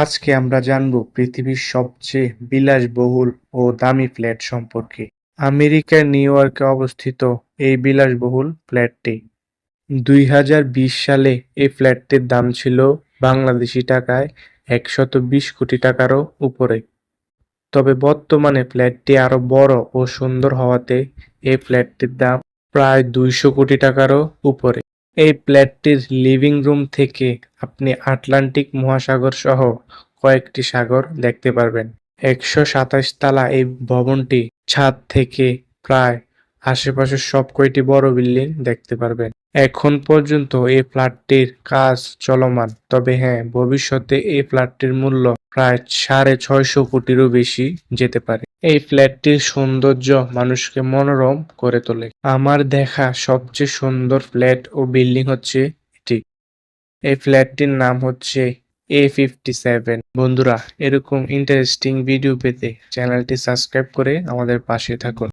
আজকে আমরা জানব পৃথিবীর সবচেয়ে বিলাসবহুল ও দামি ফ্ল্যাট সম্পর্কে। আমেরিকার নিউ ইয়র্কে অবস্থিত এই বিলাসবহুল ফ্ল্যাটটি। দুই হাজার বিশ সালে এই ফ্ল্যাটটির দাম ছিল বাংলাদেশি টাকায় একশত বিশ কোটি টাকারও উপরে। তবে বর্তমানে ফ্ল্যাটটি আরও বড় ও সুন্দর হওয়াতে এই ফ্ল্যাটটির দাম প্রায় দুইশো কোটি টাকারও উপরে। এই ফ্ল্যাটটির লিভিং রুম থেকে আপনি আটলান্টিক মহাসাগর সহ কয়েকটি সাগর দেখতে পারবেন। একশো সাতাশ তালা এই ভবনটি ছাদ থেকে প্রায় আশেপাশের সব কয়টি বড় বিল্ডিং দেখতে পারবেন। এখন পর্যন্ত এই ফ্ল্যাটটির কাজ চলমান, তবে হ্যাঁ ভবিষ্যতে এই ফ্ল্যাটটির মূল্য প্রায় সাড়ে ছয়শো কোটিরও বেশি যেতে পারে। এই ফ্ল্যাটটির সৌন্দর্য মানুষকে মনোরম করে তোলে। আমার দেখা সবচেয়ে সুন্দর ফ্ল্যাট ও বিল্ডিং হচ্ছে এটি। এই ফ্ল্যাটটির নাম হচ্ছে এ ফিফটি সেভেন বন্ধুরা, এরকম ইন্টারেস্টিং ভিডিও পেতে চ্যানেলটি সাবস্ক্রাইব করে আমাদের পাশে থাকুন।